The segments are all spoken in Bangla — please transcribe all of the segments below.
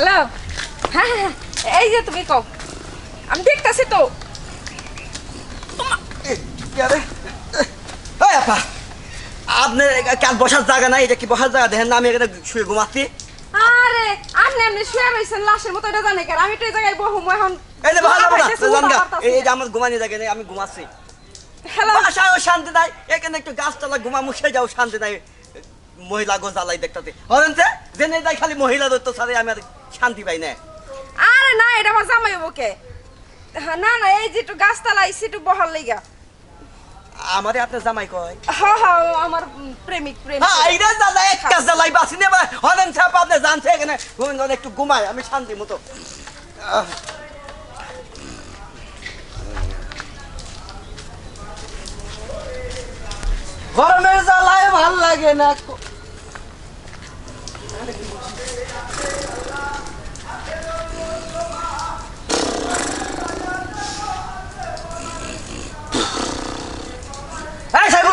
হ্যালো? হ্যাঁ হ্যাঁ হ্যাঁ, এই যে তুমি কও। আমি দেখতাছি তো। আপনার কাল বসার জায়গা নাই এটা কি বসার জায়গা? দেখেন না আমি এখানে শুয়ে ঘুমাচ্ছি। আরে আপনি আপনি শুয়ে রয়েছেন লাশের মতো এটা জানে কেন আমি তো এই জায়গায় বহুম এখন এই যে যাব না পাইতেছি, জান গা। উঠা পারতাছি এই যে আমার ঘুমানি জায়গা নেই আমি ঘুমাচ্ছি। হ্যালো। বাসায়ও শান্তি নাই এখানে একটু গাছতলা ঘুমা মুছে যাও শান্তি নাই। মহিলা গো জ্বালাই দেখতে হরেন যে জেনে যাই খালি মহিলা দত্ত সারে আমি আর শান্তি পাই না। আরে না এটা আমার জামাই বুকে না না এই যে একটু গাছতলা আইসি একটু বহার লেগা। আমারে আপনার জামাই কয়? হ্যাঁ হ্যাঁ আমার প্রেমিক প্রেমিক। হ্যাঁ এইটা জ্বালাই এক কাজ জ্বালাই বাসি নেই হরেন সাহেব আপনি জানছে এখানে। ঘুমেন ঘরে একটু ঘুমাই আমি শান্তি মতো। গরমের জ্বালায় ভালো লাগে না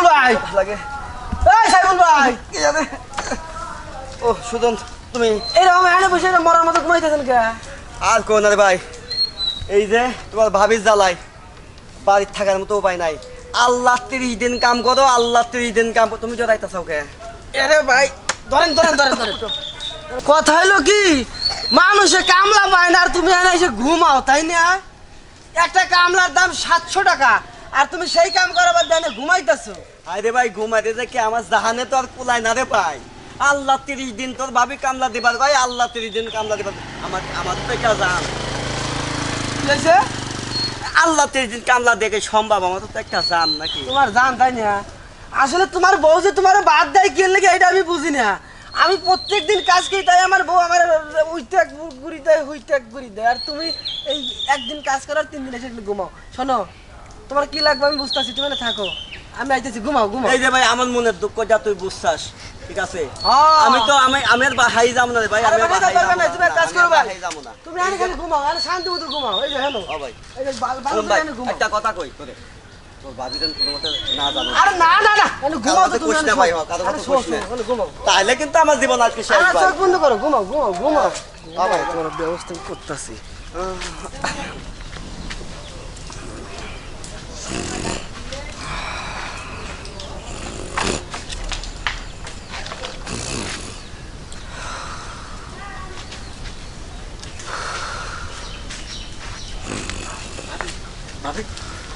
ভাই! লাগে। এই সাইবুল ভাই! কি জানে? ও সুজন তুমি? এরকম এনে বসে এটা মরার মতো ঘুমাইতেছেন কে? আর কোন ভাই এই যে তোমার ভাবির জ্বালাই বাড়ির থাকার মতো উপায় নাই। আল্লাহ তিরিশ দিন কাম করো আল্লাহ তিরিশ দিন কাম। তুমি জড়াইতেছাও কে? আরে ভাই ধরেন ধরেন ধরেন ধরেন। কথা হইল কি? মানুষে কামলা পায় না আর তুমি এনে এসে ঘুমাও তাই না? একটা কামলার দাম সাতশো টাকা আর তুমি সেই কাম করাবার দানে ঘুমাইতেছো। আরে ভাই ঘুমাইতে যে কি আমার জাহানে তো আর কুলাই না রে পাই আল্লাহ তিরিশ দিন তোর ভাবি কামলা দিবার ভাই আল্লাহ তিরিশ দিন কামলা দিবার আমার আমার তো একটা জান আল্লাহ তিরিশ দিন কামলা দেখে সম্ভব আমার তো একটা জান নাকি? তোমার জান তাই না? আসলে তোমার বউ যে তোমার বাদ দেয় কি লেগে? এটা আমি বুঝি না। আমি প্রত্যেক দিন কাজ করি তাই আমার বউ আমার উইতে গুড়ি দেয় হুইতে গুড়ি দেয়। আর তুমি এই একদিন কাজ করার তিন দিন এসে ঘুমাও। শোনো তোমার কি লাগবে আমি বুঝতেছি তুমি না থাকো। আমি আইতেছি ঘুমাও ঘুমাও। এই যে ভাই আমার মনের দুঃখ যা তুই বুঝছাস ঠিক আছে? হ্যাঁ। আমি তো আমি আমি আর বাহাই যাব না ভাই আমি আরে আর তুমি কাজ করো ভাই। তুমি খালি ঘুমাও আরে শান্তি মতো ঘুমাও। এই যে হ্যালো। ও ভাই। এই যে বাল- ঘুমাও। একটা কথা কই তোরে। তোর ভাবি যেন কোনো মতে না জানো। আরে না না না এনে ঘুমাও তো কারও তুমি কথা এনে কইস না ভাই, শোও। কারও আরে কথা শোও, কইস না। শোও, এনে ঘুমাও। তাইলে কিন্তু আমার জীবন আজকে চোখ বন্ধ করো ঘুমাও ঘুমাও ঘুমাও। ভাই তোমার ব্যবস্থা করতেছি।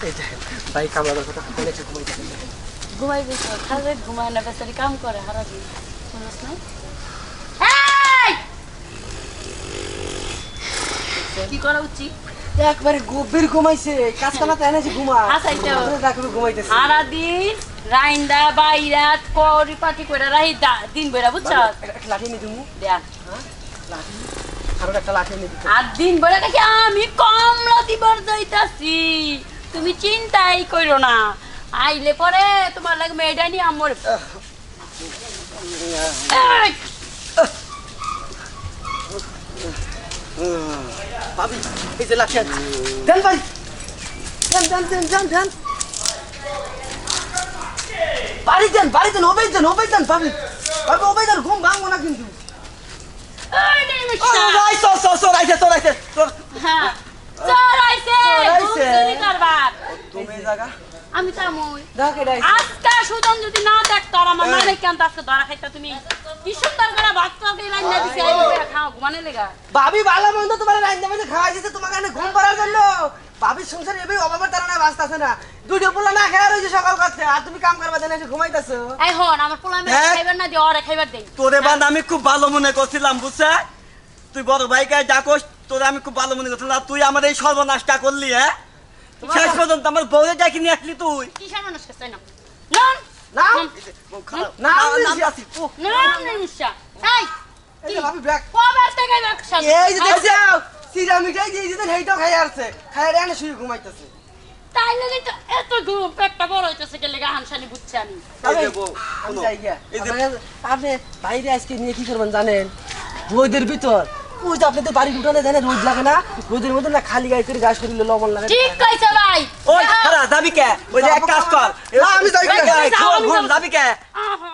এই যে ভাই কামলার কথা বলেছে ঘুমাইতেছে ঘুমাই বেশ খালে ঘুমায় না বেচারি কাম করে হারা দিন শুনছ না? এই! কি করা উচিত? একবারে গভীর ঘুমাইছে কাজ কামাতে এনেছে ঘুমা এই তো। দেখো ঘুমাইতেছে। হারা দিন রাইন্দা বাইরা করি পাটি করে রাহি দা- দিন বেড়া বুঝছ? একটা একটা লাঠি নিয়ে দিমু। দেখ লাঠি। আরও একটা লাঠি দিন কাছে আমি কমলা দিবার যাইতাছি। তুমি চিন্তাই করো না। আইলে পরে তোমার লাগে মেয়েটা নিয়ে আমার! ভাবি এই যে লাঠি আছে। দেন ভাই। দেন দেন দেন দেন দেন। বাড়ি দেন বাড়ি দেন ওবেই দেন ওবেই দেন ভাবি। ভাবি ওবেই দেন ঘুম ভাঙবো না কিন্তু। ও। ভাই আইছে আইছে। হ্যাঁ। আইছে চোর আইছে। ঘুম চুরি করবার তুমি এই জায়গা আমি তামুই দেখ আজকে সুজন যদি না দেখতো আর আমার মানে কেন আজকে ধরা খাইতা তুমি। কি সুন্দর করে ভাত তরকারি রান্না দিছে এই করে খাও ঘুমানে লেগা। ভাবি ভালো মন্দ তোমার বাজে খাওয়াই কাছে ঘুম পাড়ার জন্য। ভাবি সংসার এবে অভাবের তারা বাঁচতেছে না। দুইটা পোলা না খেয়ে রয়েছে সকাল করতে। আর তুমি কাম করবা ঘুমাইতেছো। এই হন আমার পোলা হ্যাঁ? খাইবার না দিয়ে ওরে খাইবার দেই। তোরে বান আমি খুব ভালো মনে করছিলাম বুঝছে? তুই বড় ভাইকে ডাকস তোরে আমি খুব ভালো মনে করছিলাম। তুই আমার এই সর্বনাশটা করলি হ্যাঁ? শেষ পর্যন্ত আমার বউরে ডাকি নিয়ে আসলি তুই? কিসের মানুষ কাছে না নন না না না, না না, আসি নন নিশা। এই এই যে ব্যাগ। কবে থেকে ব্যবসা এই যে দেখছ সিরা মিঠাই দিয়ে দিতেন সেইটাও খাই আসছে। খাই এনে শুয়ে ঘুমাইতেছে। তাই লাগে তো এত ঘুম পেটটা বড় হইতেছে গেলে হানসানি বুঝছি আমি। আপনি বাইরে আজকে নিয়ে কি করবেন জানেন? রোদের ভিতর। ওই যে আপনাদের বাড়ি উঠানে জানে রোদ লাগে না। রোদের মধ্যে না খালি গায়ে করে গাছ করিলে লবণ লাগে। ঠিক কইছে ভাই। ওই খারা যাবি কে? ওই যে এক কাজ কর। না, আমি যাই কে। ঘুম, যাবি কে? আহা।